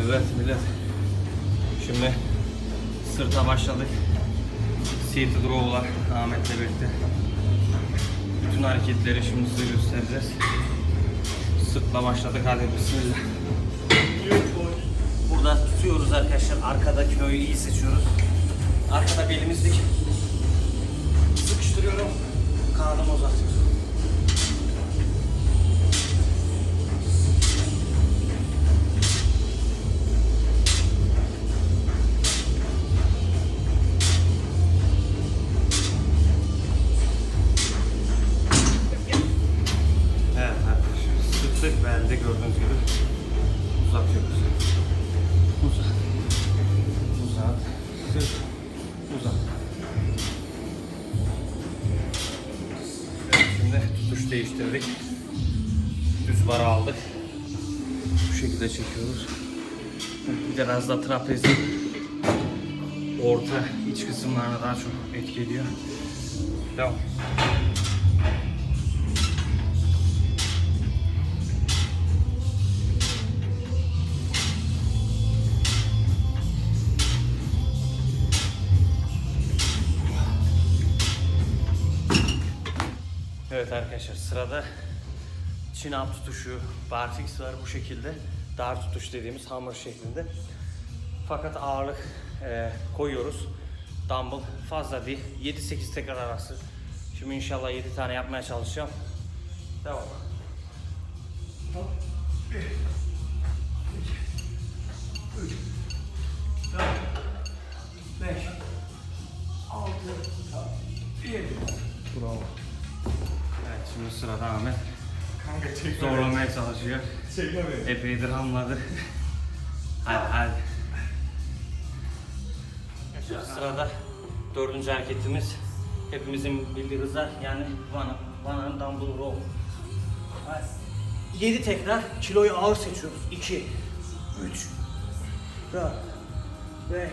Evet millet. Şimdi sırta başladık. Seat draw'lar Ahmet'le birlikte. Bütün hareketleri şimdi size göstereceğiz. Sırtla başladık hadi bismillah. Burada tutuyoruz arkadaşlar. Arkada kiloyu iyi seçiyoruz. Arkada belimizdeki sıkıştırıyorum. Kanadımı uzatıyorum. Arkadaşlar sıktık belde gördüğünüz gibi uzatıyoruz. Uzat. Uzat. Sık. Uzat. Evet, şimdi tutuş değiştirdik. Düz bara aldık. Bu şekilde çekiyoruz. Biraz da trapezin orta iç kısımlarına daha çok etki ediyor. Devam. Evet arkadaşlar sırada chin up tutuşu, barfix var bu şekilde. Dar tutuş dediğimiz hamur şeklinde. Fakat ağırlık e, koyuyoruz. Dumbbell fazla değil. 7-8 tekrar arası. Şimdi inşallah 7 tane yapmaya çalışacağım. Devam. Hop. 1 2 3 4 5 6 7 Bravo. Şimdi sırada Ahmet Kanka çekme. zorlamaya çalışıyor. Çekme beni. Epeydir hamladı. hadi hadi. Şimdi sırada dördüncü hareketimiz hepimizin bildiği hızlar yani Van Van'ın dumbbell row. Hadi. 7 tekrar kiloyu ağır seçiyoruz. 2 3 4 5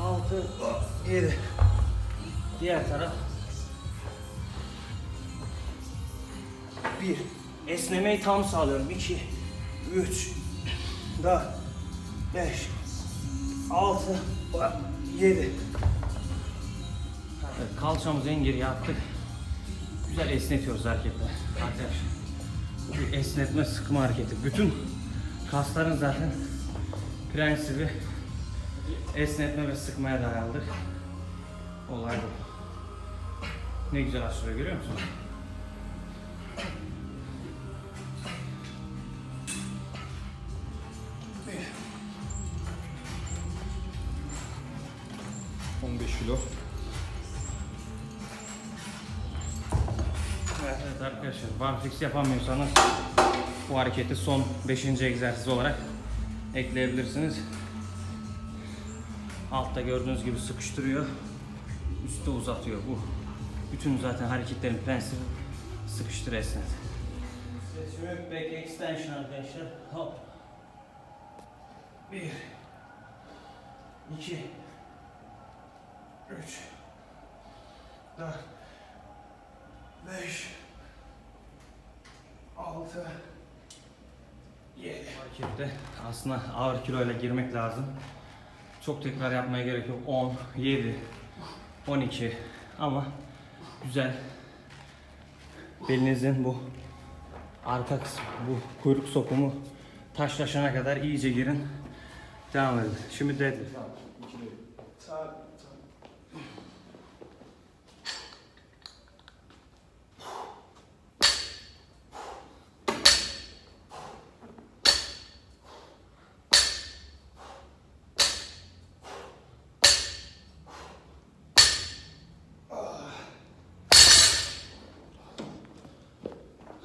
6 7 Diğer taraf Bir. Esnemeyi tam sağlıyorum. İki. Üç. Dört. Beş. Altı. Yedi. Evet, kalçamızı en geriye attık. Güzel esnetiyoruz hareketler. Arkadaşlar. Bir esnetme sıkma hareketi. Bütün kasların zaten prensibi esnetme ve sıkmaya dayalıdır. Olay bu. Ne güzel açılıyor görüyor musun? 15 kilo. Evet arkadaşlar barfix yapamıyorsanız bu hareketi son 5. egzersiz olarak ekleyebilirsiniz. Altta gördüğünüz gibi sıkıştırıyor. Üstte uzatıyor bu. Bütün zaten hareketlerin prensibi sıkıştır esnet. Şimdi back extension arkadaşlar. Hop. 1 2 3 4 5 6 7 Harekette aslında ağır kiloyla girmek lazım. Çok tekrar yapmaya gerek yok. 10, 7, 12 ama güzel belinizin bu arka kısmı, bu kuyruk sokumu taşlaşana kadar iyice girin. Devam edin. Şimdi deadlift. Sağ, sağ.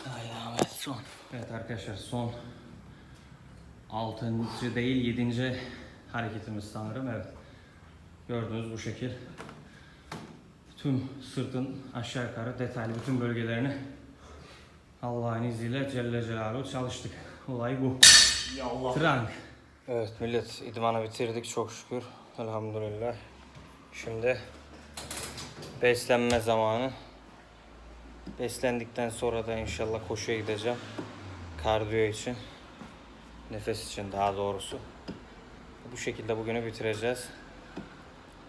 Haydi Son. Evet arkadaşlar son 6. değil 7. hareketimiz sanırım evet. Gördüğünüz bu şekil. Tüm sırtın aşağı yukarı detaylı bütün bölgelerini Allah'ın izniyle Celle Celaluhu çalıştık. Olay bu. Yallah. Trank. Evet millet idmanı bitirdik çok şükür. Elhamdülillah. Şimdi beslenme zamanı. Beslendikten sonra da inşallah koşuya gideceğim. Kardiyo için. Nefes için daha doğrusu. Bu şekilde bugünü bitireceğiz.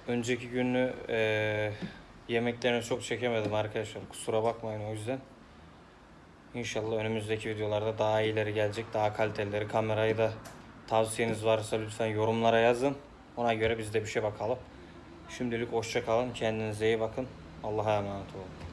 Önceki günü eee yemeklerini çok çekemedim arkadaşlar. Kusura bakmayın o yüzden. İnşallah önümüzdeki videolarda daha iyileri gelecek. Daha kalitelileri. Kamerayı da tavsiyeniz varsa lütfen yorumlara yazın. Ona göre biz de bir şey bakalım. Şimdilik hoşça kalın. Kendinize iyi bakın. Allah'a emanet olun.